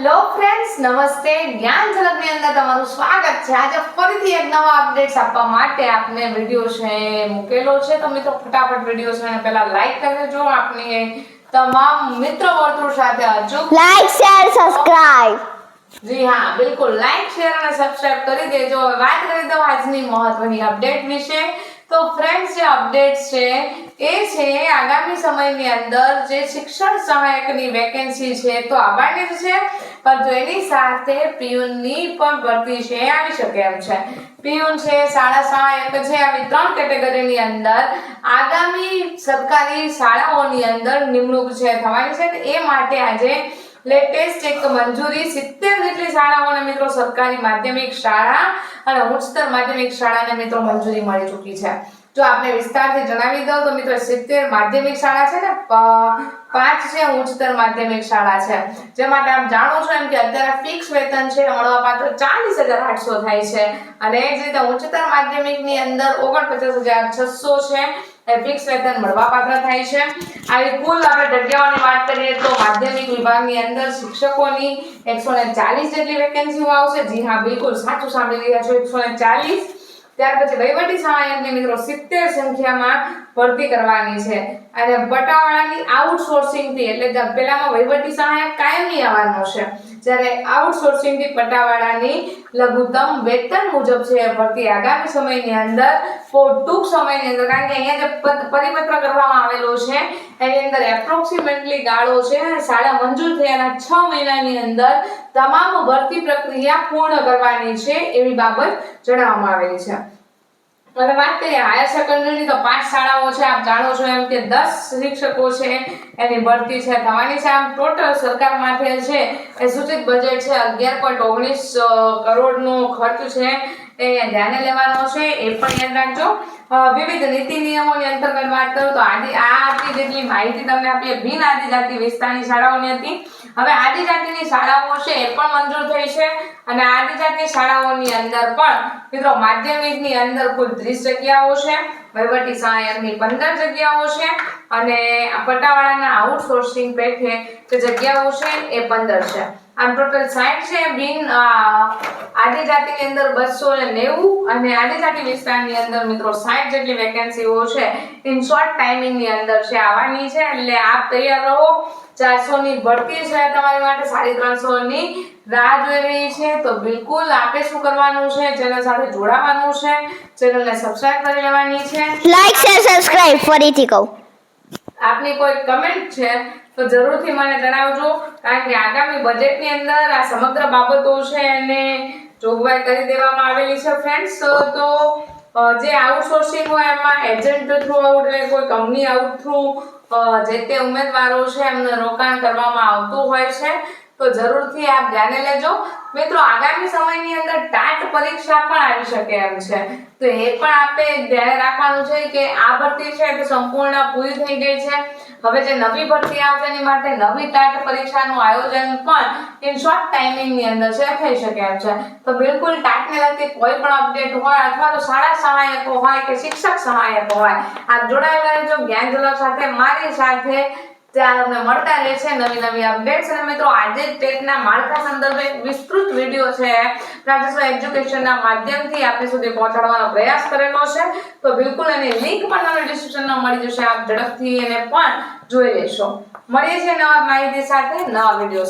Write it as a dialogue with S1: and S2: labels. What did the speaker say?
S1: Hello friends નમસ્તે. જ્ઞાન ઝલકની અંદર તમારું સ્વાગત છે. આજે ફરીથી એક નવા અપડેટ્સ આપવા માટે આપને વીડિયો છે મૂકેલો છે. તો મિત્રો ફટાફટ વીડિયો છે પહેલા લાઈક કરી દેજો આપની તમામ મિત્ર વર્તુળ સાથે અચૂક
S2: લાઈક શેર સબસ્ક્રાઇબ
S1: જી હા બિલકુલ. લાઈક શેર અને સબસ્ક્રાઇબ કરી દેજો. વાત કરી દઉં આજની મહત્વની અપડેટ વિશે. તો ફ્રેન્ડ્સ જે અપડેટ છે એ છે, આગામી સમયની અંદર જે શિક્ષણ સહાયકની વેકેન્સી છે તો આવવાની જ છે પરંતુ એની સાથે પિયુનની પણ ભરતી છે આવી શકે એમ છે. પિયુન છે, શાળા સહાયક છે, આવી ત્રણ કેટેગરીની અંદર આગામી સરકારી શાળાઓની અંદર નિમણૂક છે, થવાની છે, એ માટે આજે લેટેસ્ટ એક મંજૂરી સિત્તેર જેટલી શાળાઓને મિત્રો સરકારી માધ્યમિક શાળા અને ઉચ્ચતર માધ્યમિક શાળાને મિત્રો મંજૂરી મળી ચૂકી છે. જો આપને વિસ્તારથી જણાવી દઉં તો મિત્રો સિત્તેર માધ્યમિક શાળા છે ને પાંચ છે ઉચ્ચતર માધ્યમિક શાળા છે. જે માટે આપ જાણો છો એમ કે અત્યારે ફિક્સ વેતન છે મળવાપાત્ર ચાલીસ હજાર આઠસો થાય છે. અને એ જ રીતે ઉચ્ચતર માધ્યમિકની અંદર ઓગણપચાસ હજાર છસો છે, એ ફિક્સ વેતન મળવાપાત્ર થાય છે. આવી કુલ આપણે જગ્યાઓની વાત કરીએ તો માધ્યમિક વિભાગની અંદર શિક્ષકોની એકસો ને ચાલીસ જેટલી વેકેન્સીઓ આવશે. જી હા, બિલકુલ સાચું સાંભળી રહ્યા છો, એકસો ને ચાલીસ. ત્યાર પછી વહીવટી સહાયકની મિત્રો સિત્તેર સંખ્યામાં ભરતી કરવાની છે. અને પટાવાળાની આઉટસોર્સિંગથી એટલે કે પેલામાં વહીવટી સહાયક કાયમી આવવાનો છે. જ્યારે આઉટસોર્સિંગથી પટાવાળાની લઘુત્તમ વેતન મુજબ છે ભરતી આગામી સમયની અંદર, ટૂંક સમયની અંદર, કારણ કે અહીંયા જે પરિપત્ર કરવામાં આવેલો છે, એની અંદર એપ્રોક્સિમેટલી ગાળો છે અને શાળા મંજૂર થયાના છ મહિનાની અંદર તમામ ભરતી પ્રક્રિયા પૂર્ણ કરવાની છે એવી બાબત જણાવવામાં આવેલી છે. હવે વાત કરીએ હાયર સેકન્ડરીની તો પાંચ શાળાઓ છે, આપ જાણો છો એમ કે દસ શિક્ષકો છે, એની ભરતી છે, થવાની છે. આમ ટોટલ સરકાર માટે છે, એ સૂચિત બજેટ છે, અગિયાર પોઈન્ટ ઓગણીસ કરોડનો ખર્ચ છે, એ ધ્યાને લેવાનો છે. એ પણ યાદ રાખજો. વિવિધ નીતિ નિયમોની અંતર્ગત વાત કરું તો આદિ, આ આપણી જેટલી માહિતી તમને આપીએ, બિન આદિજાતિ વિસ્તારની શાળાઓની હતી. હવે આદિજાતિની શાળાઓ છે એ પણ મંજૂર થઈ છે અને આદિજાતિ શાળાઓની અંદર પણ, મિત્રો, માધ્યમિકની અંદર કુલ ત્રીસ જગ્યાઓ છે, વહીવટી સહાયકની પંદર જગ્યાઓ છે અને પટાવાળાના આઉટસોર્સિંગ પેઠે જે જગ્યાઓ છે એ પંદર છે. આમ ટોટલ સાઠ છે બિન આદિજાતિની અંદર બસો ને નેવું અને આદિજાતિ વિસ્તારની અંદર મિત્રો સાઠ જેટલી વેકેન્સીઓ છે ઇન શોર્ટ ટાઈમિંગની અંદર છે આવવાની છે. એટલે આપ તૈયાર રહો. ચારસો ની ભરતી છે તમારી માટે સાડી ત્રણસો ની રાહ જોઈ રહી છે. તો બિલકુલ આપે શું કરવાનું છે? ચેનલ સાથે જોડાવાનું છે. ચેનલને સબસ્ક્રાઇબ કરી લેવાની છે.
S2: લાઈક શેર સબસ્ક્રાઇબ ફરીથી કહું.
S1: આપની કોઈ કમેન્ટ છે તો જરૂરથી મને જણાવજો, કારણ કે આગામી બજેટની અંદર આ સમગ્ર બાબતો છે એને જોગવાઈ કરી દેવામાં આવેલી છે ફ્રેન્ડ્સ તો જે આઉટસોર્સિંગ હોય એમાં એજન્ટ થ્રુ આઉટ એટલે કોઈ કંપની આઉટ થ્રુ જે તે ઉમેદવારો છે એમને રોકાણ કરવામાં આવતું હોય છે. તો જરૂરથી આપ ધ્યાને લેજો. મિત્રો, આગામી સમયની અંદર ટાટ પરીક્ષા પણ આવી શકે એમ છે. તો એ પણ આપણે ધ્યાન રાખવાનું છે કે આ ભરતી છે તે સંપૂર્ણ પૂરી થઈ ગઈ છે. હવે જે નવી ભરતી આવશે એની માટે નવી ટાટ પરીક્ષાનું આયોજન પણ ઇન શોર્ટ ટાઈમિંગની અંદર છે, થઈ શકે એમ છે. તો બિલકુલ ટાટને લગતી કોઈ પણ અપડેટ હોય અથવા તો શાળા સહાયકો હોય કે શિક્ષક સહાયકો હોય, આપ જોડાયેલા જો જ્ઞાન સાથે, મારી સાથે ત્યાં તમને મળતા રહેશે નવી નવી અપડેટ્સ અને મિત્રો, આજે ટેટના માળખા સંદર્ભે વિસ્તૃત વીડિયો છે. રાજસ્વ એજ્યુકેશનના માધ્યમથી આપણે સુધી પહોંચાડવાનો પ્રયાસ કરેલો છે. તો બિલકુલ એની લિંક પણ તમને ડિસ્ક્રિપ્શનમાં મળી જશે. આપ ઝડપથી એને પણ જોઈ લેશો. મળીએ છીએ નવા માહિતી સાથે. નવા વીડિયો